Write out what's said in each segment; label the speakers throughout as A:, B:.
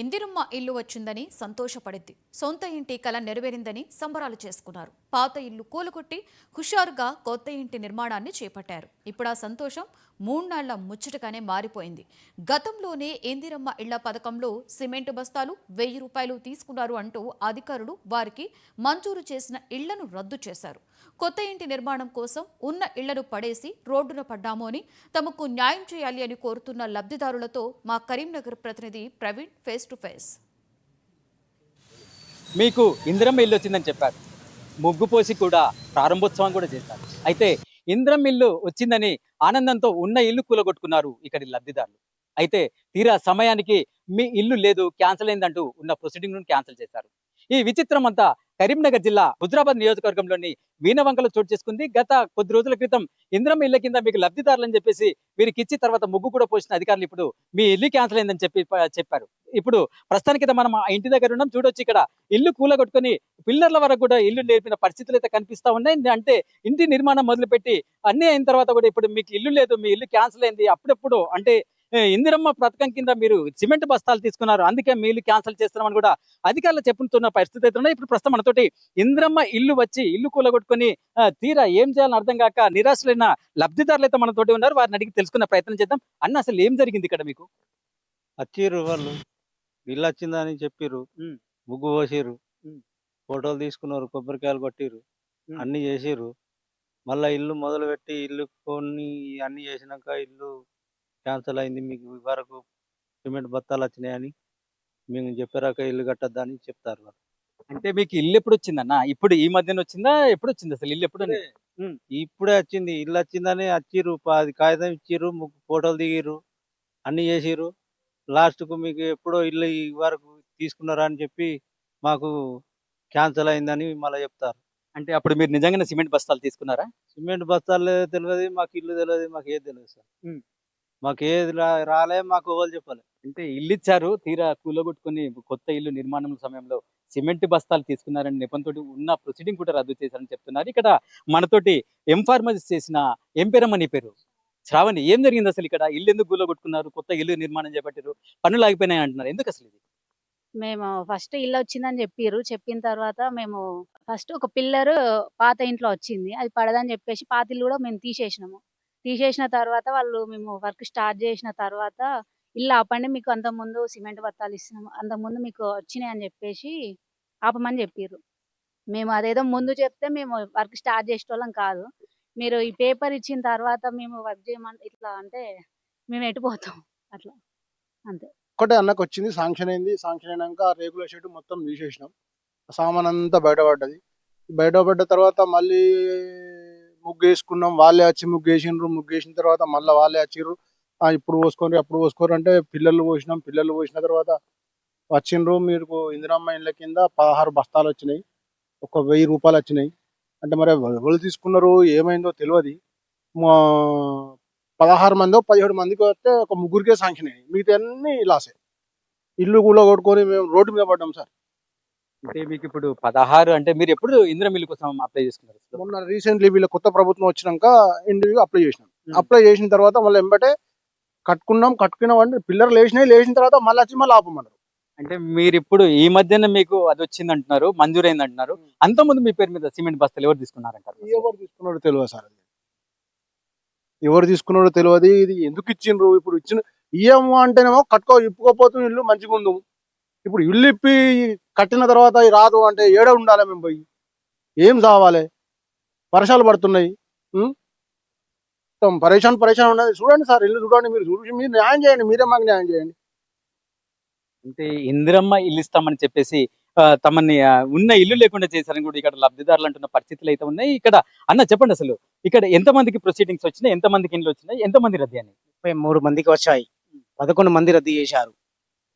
A: ఇందిరమ్మ ఇల్లు వచ్చిందని సంతోషపడింది. సొంత ఇంటి కల నెరవేరిందని సంబరాలు చేసుకున్నారు. పాత ఇల్లు కూలగొట్టి హుషారుగా కొత్త ఇంటి నిర్మాణాన్ని చేపట్టారు. ఇప్పుడు ఆ సంతోషం మూడ్నాళ్ళ ముచ్చటగానే మారిపోయింది. గతంలోనే ఇందిరమ్మ ఇళ్ళ పథకంలో సిమెంటు బస్తాలు వెయ్యి రూపాయలు తీసుకున్నారు అంటూ అధికారులు వారికి మంజూరు చేసిన ఇళ్ళను రద్దు చేశారు. కొత్త ఇంటి నిర్మాణం కోసం ఉన్న ఇళ్ళను పడేసి రోడ్డున పడ్డాము అని తమకు న్యాయం చేయాలి అని కోరుతున్న లబ్ధిదారులతో మా కరీంనగర్ ప్రతినిధి ప్రవీణ్ ఫేస్ టు ఫేస్.
B: మీకు ఇందిరమ్మ ఇల్లు వచ్చిందని చెప్పారు. ముగ్గు పోసి కూడా ప్రారంభోత్సవం కూడా చేశారు. అయితే ఇంద్రం ఇల్లు వచ్చిందని ఆనందంతో ఉన్న ఇల్లు కూలగొట్టుకున్నారు ఇక్కడి లబ్ధిదారులు. అయితే తీరా సమయానికి మీ ఇల్లు లేదు క్యాన్సిల్ అయిందంటూ ఉన్న ప్రొసీడింగ్ను క్యాన్సిల్ చేశారు. ఈ విచిత్రం అంతా కరీంనగర్ జిల్లా హుజరాబాద్ నియోజకవర్గంలోని వీణవంకలో చోటు చేసుకుంది. గత కొద్ది రోజుల క్రితం ఇంద్రమ్మ ఇళ్ళ కింద మీకు లబ్ధిదారులని అని చెప్పేసి వీరికి ఇచ్చి తర్వాత ముగ్గు కూడా పోసిన అధికారులు ఇప్పుడు మీ ఇల్లు క్యాన్సిల్ అయిందని చెప్పి చెప్పారు. ఇప్పుడు ప్రస్తుతానికి మనం ఆ ఇంటి దగ్గర ఉన్నాం. చూడొచ్చు ఇక్కడ ఇల్లు కూలగొట్టుకుని పిల్లర్ల వరకు కూడా ఇల్లు నేర్పిన పరిస్థితులు అయితే కనిపిస్తా ఉన్నాయి. అంటే ఇంటి నిర్మాణం మొదలుపెట్టి అన్నీ అయిన తర్వాత కూడా ఇప్పుడు మీకు ఇల్లు లేదు మీ ఇల్లు క్యాన్సిల్ అయింది అప్పుడప్పుడు అంటే ఇందిరమ్మ పథకం కింద మీరు సిమెంట్ బస్తాలు తీసుకున్నారు. అందుకే మీ ఇల్లు క్యాన్సిల్ చేస్తున్నామని కూడా అధికారులు చెప్పుతున్న పరిస్థితి అయితే ఉన్నాయి. ఇప్పుడు ప్రస్తుతం మనతోటి ఇందిరమ్మ ఇల్లు వచ్చి ఇల్లు కూలగొట్టుకొని తీరా ఏం చేయాలని అర్థం కాక నిరాశలైన లబ్ధిదారులు అయితే మనతోటి ఉన్నారు. వారిని అడిగి తెలుసుకునే ప్రయత్నం చేద్దాం. అన్న అసలు ఏం జరిగింది ఇక్కడ మీకు?
C: వచ్చిర్రు వాళ్ళు. ఇల్లు వచ్చిందని చెప్పిర్రు. ముగ్గు పోసిర్రు. ఫోటోలు తీసుకున్నారు. కొబ్బరికాయలు కొట్టిర్రు. అన్ని చేసిర్రు. మళ్ళా ఇల్లు మొదలు పెట్టి ఇల్లు కొన్ని అన్ని చేసినాక ఇల్లు క్యాన్సిల్ అయింది. మీకు వరకు సిమెంట్ బత్తాలు వచ్చినాయని మేము చెప్పారాక ఇల్లు కట్టద్దని చెప్తారు వాళ్ళు.
B: అంటే మీకు ఇల్లు ఎప్పుడు వచ్చిందన్న? ఇప్పుడు ఈ మధ్యన వచ్చిందా? ఎప్పుడు వచ్చింది అసలు ఇల్లు ఎప్పుడు.
C: ఇప్పుడే వచ్చింది. ఇల్లు వచ్చిందని వచ్చిర్రు పది కాగితం ఇచ్చిర్రు. ముగ్గు ఫోటోలు దిగిర్రు. అన్ని చేసిర్రు. లాస్ట్కు మీకు ఎప్పుడో ఇల్లు ఈ వరకు తీసుకున్నారా అని చెప్పి మాకు క్యాన్సిల్ అయిందని మళ్ళీ చెప్తారు.
B: అంటే అప్పుడు మీరు నిజంగానే సిమెంట్ బస్తాలు తీసుకున్నారా?
C: సిమెంట్ బస్తాలు తెలియదు మాకు ఇల్లు తెలియదు మాకు ఏది తెలియదు సార్. మాకు ఏది రాలే మాకు ఎవరు చెప్పాలి.
B: అంటే ఇల్లు ఇచ్చారు తీరా కూలగొట్టుకుని కొత్త ఇల్లు నిర్మాణం సమయంలో సిమెంట్ బస్తాలు తీసుకున్నారని నెపంతో ఉన్న ప్రొసీడింగ్ కూడా రద్దు చేశారని చెప్తున్నారు. ఇక్కడ మనతోటి ఎంఫార్మసీ చేసిన ఎం నీ పేరు? శ్రావణి ఏం జరిగింది అసలు ఇక్కడ? ఇల్లు ఎందుకు కూలగొట్టుకున్నారు కొత్త ఇల్లు నిర్మాణం చేపట్టారు పనులు ఆగిపోయినాయి అంటున్నారు. ఎందుకు అసలు ఇది?
D: మేము ఫస్ట్ ఇల్లు వచ్చిందని చెప్పిర్రు. చెప్పిన తర్వాత మేము ఫస్ట్ ఒక పిల్లర్ పాత ఇంట్లో వచ్చింది. అది పడదని చెప్పేసి పాత ఇల్లు కూడా మేము తీసేసినాము. తీసేసిన తర్వాత వాళ్ళు మేము వర్క్ స్టార్ట్ చేసిన తర్వాత ఇల్లు ఆపండి మీకు అంత ముందు సిమెంట్ బత్తాలు ఇస్తున్నాము అంత ముందు మీకు వచ్చినాయి అని చెప్పేసి ఆపమని చెప్పారు మేము అదేదో ముందు చెప్తే మేము వర్క్ స్టార్ట్ చేసేటోళ్ళం కాదు. మీరు ఈ పేపర్ ఇచ్చిన తర్వాత మేము వర్క్ చేయమని ఇట్లా అంటే మేము ఎటుపోతాం. అట్లా. అంతే.
E: ఒక్కటే అన్నకు వచ్చింది శాంక్షన్ అయింది. శాంక్షన్ అయినాక రేకుల షెడ్ మొత్తం తీసేసినాం. సామాన్ అంతా బయటపడ్డది బయటపడ్డ తర్వాత మళ్ళీ ముగ్గు వేసుకున్నాం వాళ్ళే వచ్చి ముగ్గు వేసిండ్రు ముగ్గు వేసిన తర్వాత మళ్ళీ వాళ్ళే వచ్చిర్రు. ఇప్పుడు పోసుకోరు అప్పుడు పోసుకోరు అంటే పిల్లలు పోసినాం. పిల్లలు పోసిన తర్వాత వచ్చిండ్రు. మీరు ఇందిరమ్మ ఇండ్ల కింద పదహారు బస్తాలు వచ్చినాయి. ఒక వెయ్యి రూపాయలు వచ్చినాయి. అంటే మరి ఎవరు తీసుకున్నారు? ఏమైందో తెలియదు మా పదహారు మందో పదిహేడు మందికి వస్తే ఒక ముగ్గురికే సాంక్షన్ అయ్యాయి మిగతా అన్ని లాసే. ఇల్లు కూడా కొట్టుకొని మేము రోడ్డు మీద పడ్డాం సార్.
B: అంటే మీకు ఇప్పుడు పదహారు అంటే మీరు ఎప్పుడు ఇందిరా మిల్లు కోసం అప్లై చేసుకున్నారు?
E: మొన్న రీసెంట్లీ వీళ్ళ కొత్త ప్రభుత్వం వచ్చినాక ఇండివిజువల్ అప్లై చేసినాం. అప్లై చేసిన తర్వాత మళ్ళీ ఎంబటే కట్టుకున్నాం కట్టుకున్నాం అంటే పిల్లలు లేచినాయి లేచిన తర్వాత మళ్ళీ వచ్చి మళ్ళీ ఆపమన్నారు
B: అంటే మీరు ఇప్పుడు ఈ మధ్యన మీకు అది వచ్చింది అంటున్నారు మంజూరైంది అంటున్నారు అంత ముందు మీ పేరు మీద సిమెంట్ బస్తాలు ఎవరు తీసుకున్నారంటారు
E: ఎవరు తీసుకున్నాడో తెలియదు సార్ ఎవరు తీసుకున్నాడో తెలియదు ఇది ఎందుకు ఇచ్చిండ్రు? ఇప్పుడు ఇచ్చిన ఇయ్యము అంటేనేమో కట్టుకో ఇప్పుకోపోతుంది ఇల్లు మంచిగా ఉండు ఇప్పుడు ఇల్లు ఇప్పి కట్టిన తర్వాత రాదు అంటే ఏడ ఉండాలి మేము పోయి? ఏం కావాలి? వర్షాలు పడుతున్నాయి? మొత్తం పరేషాన్ పరేషాన్ ఉన్నది. చూడండి సార్ ఇల్లు చూడండి మీరు. చూసి మీరు న్యాయం చేయండి. మీరే మాకు న్యాయం చేయండి.
B: అంటే ఇందిరమ్మ ఇల్లు ఇస్తామని చెప్పేసి తమని ఉన్న ఇల్లు లేకుండా చేశారని కూడా ఇక్కడ లబ్ధిదారులు అంటున్న పరిస్థితులు అయితే ఉన్నాయి. ఇక్కడ అన్న చెప్పండి అసలు ఇక్కడ ఎంత మందికి ప్రొసీడింగ్స్ వచ్చినాయి? ఎంత మందికి ఇండ్లు వచ్చినాయి? ఎంత మంది రద్దు అని
F: ముప్పై మూడు మందికి వచ్చాయి. పదకొండు మంది రద్దు చేశారు.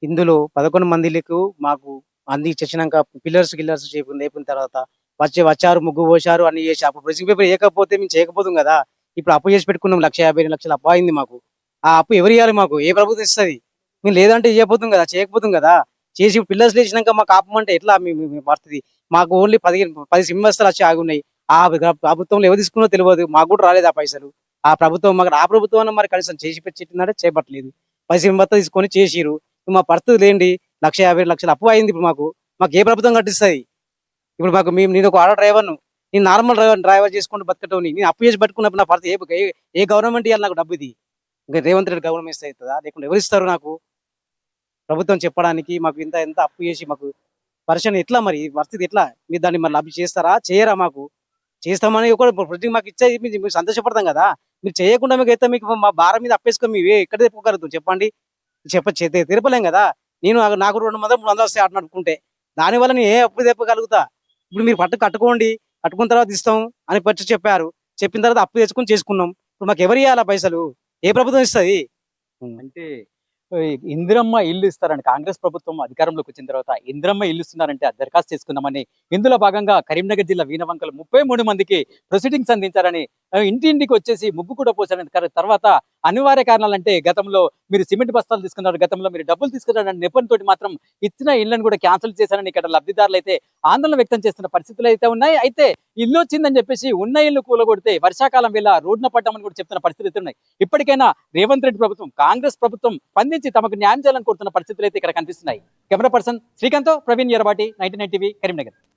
F: ఇందులో పదకొండు మందిలకు మాకు అంది చేసినాక పిల్లర్స్ గిల్లర్స్ చేయకుండా అయిపోయిన తర్వాత వచ్చి వచ్చారు ముగ్గు పోసారు అన్ని చేసి అప్పుడు ప్రెసింగ్ పేపర్ చేయకపోతే మేము చేయకపోతాం కదా. ఇప్పుడు అప్పు చేసి పెట్టుకున్నాం లక్ష యాభై లక్షలు అప్పు అయింది మాకు. ఆ అప్పు ఎవరు ఇవ్వాలి మాకు? ఏ ప్రభుత్వం ఇస్తుంది? మేము లేదంటే చేయకపోతాం కదా చేయకపోతాం కదా. చేసి పిల్లర్స్ లేచినాక మాకు ఆపమంటే ఎట్లా పడుతుంది మాకు ఓన్లీ పదిహేను పది సింహస్థలు వచ్చి ఆగి ఉన్నాయి. ఆ ప్రభుత్వంలో ఎవరు తీసుకున్నో తెలియదు మాకు కూడా రాలేదు ఆ పైసలు. ఆ ప్రభుత్వం మాకు ఆ ప్రభుత్వం మరి కనీసం చేసి పెట్టిందంటే చేపట్టలేదు. పది మొత్తం తీసుకొని చేసిరు మా పరిస్థితులు ఏంటి? లక్ష యాభై లక్షలు అప్పు అయింది ఇప్పుడు మాకు. మాకు ఏ ప్రభుత్వం కట్టిస్తుంది? ఇప్పుడు మాకు మేము నేను ఒక ఆటో డ్రైవర్ను. నేను నార్మల్ డ్రైవర్ డ్రైవర్ చేసుకుంటూ బతకటోని నేను అప్పు చేసి పట్టుకున్నప్పుడు నా పరిస్థితి ఏ ఏ- గవర్నమెంట్ ఇవ్వాలి నాకు డబ్బు ఇది? ఇంకా రేవంత్ రెడ్డి గవర్నమెంట్ ఇస్తే అవుతుందా? లేకుంటే ఎవరు ఇస్తారు నాకు? ప్రభుత్వం చెప్పడానికి మాకు ఇంత ఎంత అప్పు చేసి మాకు పరిశ్రమ ఎట్లా మరి? పరిస్థితి ఎట్లా? మీరు దాన్ని మరి లబ్ధి చేస్తారా? చేయరా మాకు? చేస్తామని ఒక ప్రతి మాకు ఇచ్చే మీరు సంతోషపడతాం కదా. మీరు చేయకుండా మీకు అయితే మీకు మా భారం మీద అప్పేసుకొని మేము ఎక్కడ తెప్పుకోగలుగుతాం? చెప్పండి. చెప్పచ్చు చేతే తెరపలేం కదా? నేను నాకు- రెండు వందలు మూడు వందలు వస్తాయి ఆట నడుపుకుంటే దానివల్ల నేను ఏ అప్పు తెప్పగలుగుతా ఇప్పుడు మీరు పట్టు కట్టుకోండి కట్టుకున్న తర్వాత ఇస్తాం అని పచ్చి చెప్పారు. చెప్పిన తర్వాత అప్పు తెచ్చుకొని చేసుకున్నాం. ఇప్పుడు మాకు ఎవరు ఇవ్వాలా పైసలు? ఏ ప్రభుత్వం ఇస్తుంది?
B: అంటే ఇందిరమ్మ ఇల్లు ఇస్తారని కాంగ్రెస్ ప్రభుత్వం అధికారంలోకి వచ్చిన తర్వాత ఇందిరమ్మ ఇల్లు ఇస్తున్నారంటే దరఖాస్తు చేసుకున్నామని ఇందులో భాగంగా కరీంనగర్ జిల్లా వీణవంకలు ముప్పై మూడు మందికి ప్రొసీడింగ్స్ అందించారని ఇంటింటికి ఇంటి ఇంటికి వచ్చేసి ముగ్గు కూడా పోసారని తర్వాత అనివార్య కారణాలంటే గతంలో మీరు సిమెంట్ బస్తాలు తీసుకున్నారు గతంలో మీరు డబ్బులు తీసుకున్నారని నిపుణులతోటి మాత్రం ఇచ్చిన ఇళ్ళను కూడా క్యాన్సిల్ చేశారని ఇక్కడ లబ్ధిదారులు అయితే ఆందోళన వ్యక్తం చేస్తున్న పరిస్థితులు అయితే ఉన్నాయి. అయితే ఇల్లు వచ్చిందని చెప్పేసి ఉన్న ఇల్లు కూలగొడితే వర్షాకాలం వేళ రోడ్డున పడ్డామని కూడా చెప్తున్న పరిస్థితులు అయితే ఉన్నాయి. ఇప్పటికైనా రేవంత్ రెడ్డి ప్రభుత్వం కాంగ్రెస్ ప్రభుత్వం స్పందించి తమకు న్యాయం చేయాలని కోరుతున్న పరిస్థితులు అయితే ఇక్కడ కనిపిస్తున్నాయి. Camera person Srikanth Praveen Errabati ninety nine TV Karimnagar.